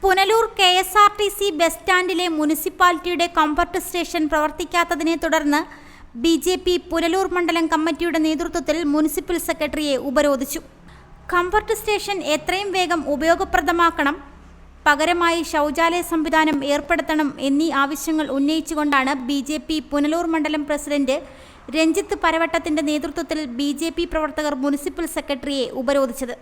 Punalur K S R T C bus സ്റ്റാൻഡിലെ മുനിസിപ്പാലിറ്റിയുടെ comfort station പ്രവർത്തിക്കാത്തതിനെ തുടർന്ന് ബി ജെ പി പുനലൂർ മണ്ഡലം കമ്മിറ്റിയുടെ നേതൃത്വത്തിൽ മുനിസിപ്പൽ സെക്രട്ടറിയെ ഉപരോധിച്ചു. കംഫർട്ട് സ്റ്റേഷൻ എത്രയും വേഗം ഉപയോഗപ്രദമാക്കണം. പകരമായി ശൗചാലയ സംവിധാനം ഏർപ്പെടുത്തണം എന്നീ ആവശ്യങ്ങൾ ഉന്നയിച്ചുകൊണ്ടാണ് ബി ജെ പി പുനലൂർ മണ്ഡലം പ്രസിഡന്റ് രഞ്ജിത്ത് പരവട്ടത്തിന്റെ നേതൃത്വത്തിൽ ബി ജെ പി പ്രവർത്തകർ മുനിസിപ്പൽ സെക്രട്ടറിയെ ഉപരോധിച്ചത്.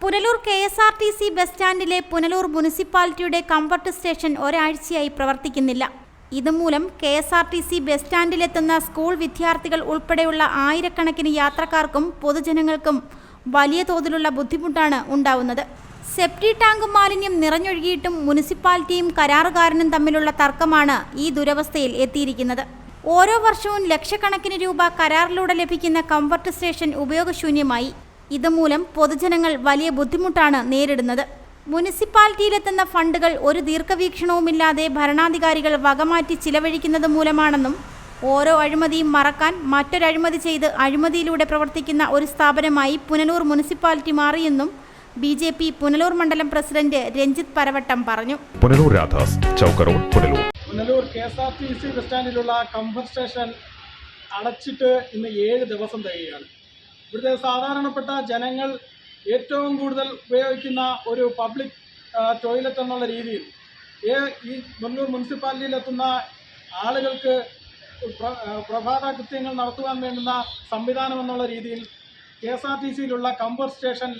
Punalur K S R T C bus സ്റ്റാൻഡിലെ Punalur മുനിസിപ്പാലിറ്റിയുടെ കംഫർട്ട് സ്റ്റേഷൻ ഒരാഴ്ചയായി പ്രവർത്തിക്കുന്നില്ല. ഇതുമൂലം K S R T C bus സ്റ്റാൻഡിലെത്തുന്ന school വിദ്യാർത്ഥികൾ ഉൾപ്പെടെയുള്ള ആയിരക്കണക്കിന് യാത്രക്കാർക്കും പൊതുജനങ്ങൾക്കും വലിയ തോതിലുള്ള ബുദ്ധിമുട്ടാണ് ഉണ്ടാവുന്നത്. സെപ്റ്റി ടാങ്ക് മാലിന്യം നിറഞ്ഞൊഴുകിയിട്ടും മുനിസിപ്പാലിറ്റിയും കരാറുകാരനും തമ്മിലുള്ള തർക്കമാണ് ഈ ദുരവസ്ഥയിൽ എത്തിയിരിക്കുന്നത്. ഓരോ വർഷവും ലക്ഷക്കണക്കിന് രൂപ കരാറിലൂടെ ലഭിക്കുന്ന കംഫർട്ട് സ്റ്റേഷൻ ഉപയോഗശൂന്യമായി. ഇതുമൂലം പൊതുജനങ്ങൾ വലിയ ബുദ്ധിമുട്ടാണ് നേരിടുന്നത്. മുനിസിപ്പാലിറ്റിയിലെത്തുന്ന ഫണ്ടുകൾ ഒരു ദീർഘവീക്ഷണവുമില്ലാതെ ഭരണാധികാരികൾ വകമാറ്റി ചിലവഴിക്കുന്നത് മൂലമാണെന്നും ഓരോ അഴിമതിയും മറക്കാൻ മറ്റൊരഴിമതി ചെയ്ത് അഴിമതിയിലൂടെ പ്രവർത്തിക്കുന്ന ഒരു സ്ഥാപനമായി പുനലൂർ മുനിസിപ്പാലിറ്റി മാറിയെന്നും ബി ജെ പി പുനലൂർ മണ്ഡലം പ്രസിഡന്റ് രഞ്ജിത്ത് പരവട്ടം പറഞ്ഞു. Punalur Radhas Punalur. Punalur K S R T C bus സ്റ്റാൻഡിലുള്ള comfort station അടച്ചിട്ട് ഇന്ന് ഏഴ് ദിവസം തികയാണ് ഇവിടുത്തെ സാധാരണപ്പെട്ട ജനങ്ങൾ ഏറ്റവും കൂടുതൽ ഉപയോഗിക്കുന്ന ഒരു പബ്ലിക് ടോയ്ലറ്റ് എന്നുള്ള രീതിയിൽ ഈ മുന്നൂർ മുനിസിപ്പാലിറ്റിയിലെത്തുന്ന ആളുകൾക്ക് പ്രഭാത കൃത്യങ്ങൾ നടത്തുവാൻ വേണ്ടുന്ന സംവിധാനം എന്നുള്ള രീതിയിൽ കെ എസ് ആർ ടി സിയിലുള്ള കമ്പർ സ്റ്റേഷൻ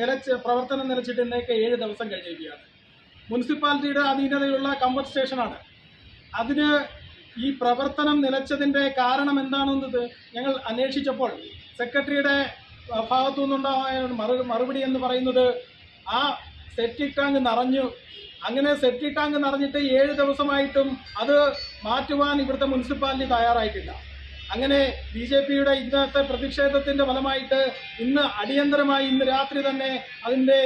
നിലച്ച് പ്രവർത്തനം നിലച്ചിട്ട് ഇന്നേക്ക് ഏഴ് ദിവസം കഴിഞ്ഞിരിക്കുകയാണ്. മുനിസിപ്പാലിറ്റിയുടെ അധീനതയിലുള്ള കമ്പർ സ്റ്റേഷനാണ്. അതിന് ഈ പ്രവർത്തനം നിലച്ചതിന്റെ കാരണം എന്താണെന്നത് ഞങ്ങൾ അന്വേഷിച്ചപ്പോൾ സെക്രട്ടറിയുടെ ഭാഗത്തു നിന്നുണ്ടായ മറു മറുപടി എന്ന് പറയുന്നത്. ആ സെപ്റ്റിക് ടാങ്ക് നിറഞ്ഞു. അങ്ങനെ സെപ്റ്റിക് ടാങ്ക് നിറഞ്ഞിട്ട് ഏഴ് ദിവസമായിട്ടും അത് മാറ്റുവാൻ ഇവിടുത്തെ മുനിസിപ്പാലിറ്റി തയ്യാറായിട്ടില്ല. അങ്ങനെ ബി ജെ പിയുടെ ഇന്നത്തെ പ്രതിഷേധത്തിന്റെ ഫലമായിട്ട് ഇന്ന് അടിയന്തരമായി ഇന്ന് രാത്രി തന്നെ അതിന്റെ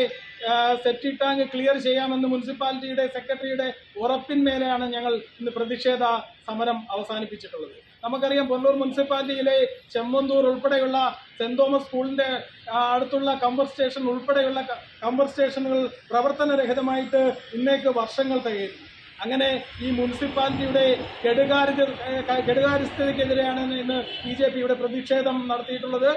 സെപ്റ്റിക് ടാങ്ക് ക്ലിയർ ചെയ്യാമെന്ന് മുനിസിപ്പാലിറ്റിയുടെ സെക്രട്ടറിയുടെ ഉറപ്പിന്മേലെയാണ് ഞങ്ങൾ ഇന്ന് പ്രതിഷേധ സമരം അവസാനിപ്പിച്ചിട്ടുള്ളത്. നമുക്കറിയാം പൊന്നൂർ മുനിസിപ്പാലിറ്റിയിലെ ചെമ്മന്തൂർ ഉൾപ്പെടെയുള്ള സെന്റ് തോമസ് സ്കൂളിന്റെ അടുത്തുള്ള കമ്പർ സ്റ്റേഷൻ ഉൾപ്പെടെയുള്ള കമ്പർ സ്റ്റേഷനുകൾ പ്രവർത്തനരഹിതമായിട്ട് ഇന്നേക്ക് വർഷങ്ങൾ തികയുന്നു. അങ്ങനെ ഈ മുനിസിപ്പാലിറ്റിയുടെ കെടുകാര്യ ഇന്ന് ബി ജെ പിയുടെ പ്രതിഷേധം നടത്തിയിട്ടുള്ളത്.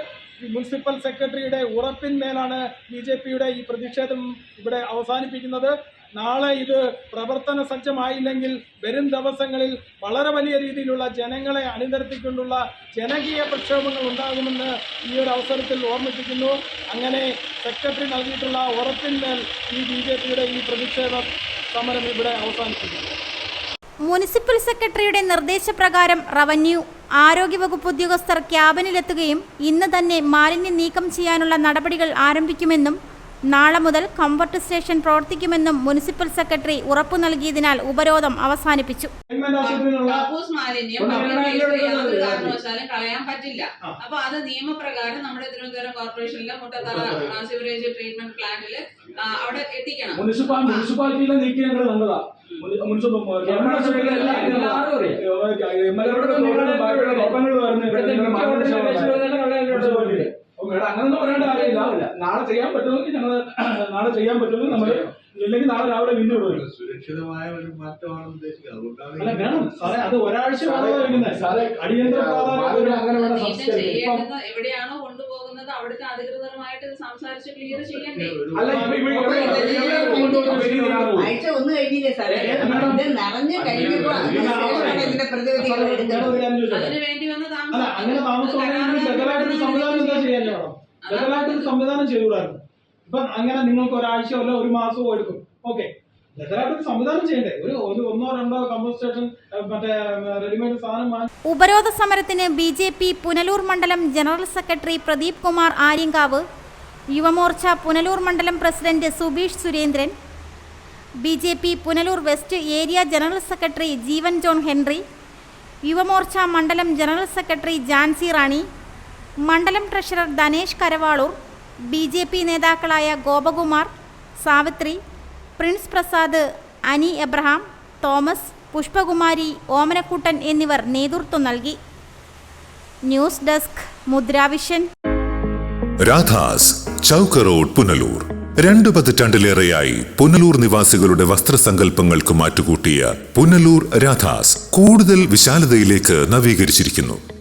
മുനിസിപ്പൽ സെക്രട്ടറിയുടെ ഉറപ്പിന്മേലാണ് ബി ജെ പിയുടെ ഈ പ്രതിഷേധം ഇവിടെ അവസാനിപ്പിക്കുന്നത്. നാളെ ഇത് പ്രവർത്തന സജ്ജമായില്ലെങ്കിൽ വരും ദിവസങ്ങളിൽ വളരെ വലിയ രീതിയിലുള്ള ജനങ്ങളെ അണിനിരത്തിക്കൊണ്ടുള്ള ജനകീയ പ്രക്ഷോഭങ്ങൾ ഉണ്ടാകുമെന്ന് ഈ ഒരു അവസരത്തിൽ ഓർമ്മിപ്പിക്കുന്നു. അങ്ങനെ സെക്രട്ടറി നൽകിയിട്ടുള്ള ഉറപ്പിന്മേൽ ഈ ബി ജെ പിയുടെ ഈ പ്രതിഷേധ സമരം ഇവിടെ അവസാനിപ്പിക്കുന്നു. മുനിസിപ്പൽ സെക്രട്ടറിയുടെ നിർദ്ദേശപ്രകാരം റവന്യൂ ആരോഗ്യവകുപ്പ് ഉദ്യോഗസ്ഥർ ക്യാബിനിലെത്തുകയും ഇന്ന് തന്നെ മാലിന്യം നീക്കം ചെയ്യാനുള്ള നടപടികൾ ആരംഭിക്കുമെന്നും നാളെ മുതൽ കംഫർട്ട് സ്റ്റേഷൻ പ്രവർത്തിക്കുമെന്നും മുനിസിപ്പൽ സെക്രട്ടറി ഉറപ്പു നൽകിയതിനാൽ ഉപരോധം അവസാനിപ്പിച്ചു. കക്കൂസ് മാലിന്യം യാതൊരു കാരണവശാലും കളയാൻ പറ്റില്ല. അപ്പൊ അത് നിയമപ്രകാരം നമ്മുടെ തിരുവനന്തപുരം കോർപ്പറേഷനിലെ മുട്ടത്തറ ആ, സിവറേജ് ട്രീറ്റ്മെന്റ് പ്ലാന്റിൽ അവിടെ എത്തിക്കണം. മുനിസിപ്പാ മുനിസിപ്പാലിറ്റിയിലെ നീക്കി നല്ലതാ. മുനിസിപ്പൽ അങ്ങനൊന്നും പറയേണ്ട കാര്യമില്ല. നാളെ ചെയ്യാൻ പറ്റുമെങ്കിൽ ഞങ്ങൾ നാളെ ചെയ്യാൻ പറ്റുമെങ്കിൽ നമ്മൾ ഇല്ലെങ്കിൽ നാളെ രാവിലെ വീണ്ടും സുരക്ഷിതമായ ഒരു മാറ്റമാണ് ഉദ്ദേശിക്കുന്നത്. അല്ല അതുകൊണ്ടാണ് വേണം. സാറേ അത് ഒരാഴ്ച വേണം സാറേ അടിയന്തര അങ്ങനെ വേണം എവിടെയാണോ കൊണ്ടുപോകുന്നത് അവിടുത്തെ അധികൃതരുമായിട്ട് സംസാരിച്ച് ക്ലിയർ ചെയ്യണ്ടേ. ആഴ്ച ഒന്നും കഴിഞ്ഞില്ലേ സാറേ? നിറഞ്ഞു കഴിഞ്ഞപ്പോ ഇതിന്റെ പ്രതിവിധികൾ വന്ന് അല്ല അങ്ങനെ സംവിധാനം എന്താ ചെയ്യാൻ വേണം ബദലായിട്ടൊരു സംവിധാനം ചെയ്തുകൂടായിരുന്നു. ഇപ്പൊ അങ്ങനെ നിങ്ങൾക്ക് ഒരാഴ്ചയോ അല്ല ഒരു മാസമോ എടുക്കും. ഓക്കെ. ഒരു ഒരു ഉപരോധ സമരത്തിന് ബി ജെ പി പുനലൂർ മണ്ഡലം ജനറൽ സെക്രട്ടറി പ്രദീപ് കുമാർ ആര്യങ്കാവ് യുവമോർച്ച പുനലൂർ മണ്ഡലം president Subeesh Surendran B J P Punalur west area general secretary Jeevan John Henry Yuvamorcha മണ്ഡലം ജനറൽ സെക്രട്ടറി ജാൻസി റാണി മണ്ഡലം treasurer Dhanesh Karavalur B J P നേതാക്കളായ Gopakumar Savithri Prince Prasad Ani Abraham Thomas Pushpakumari Omanakuttan എന്നിവർ നേതൃത്വം നൽകി. News desk Mudravision. Radhas Chowk road Punalur. രണ്ടു പതിറ്റാണ്ടിലേറെയായി പുനലൂർ നിവാസികളുടെ വസ്ത്രസങ്കല്പങ്ങൾക്ക് മാറ്റുകൂട്ടിയ പുനലൂർ രാധാസ് കൂടുതൽ വിശാലതയിലേക്ക് നവീകരിച്ചിരിക്കുന്നു.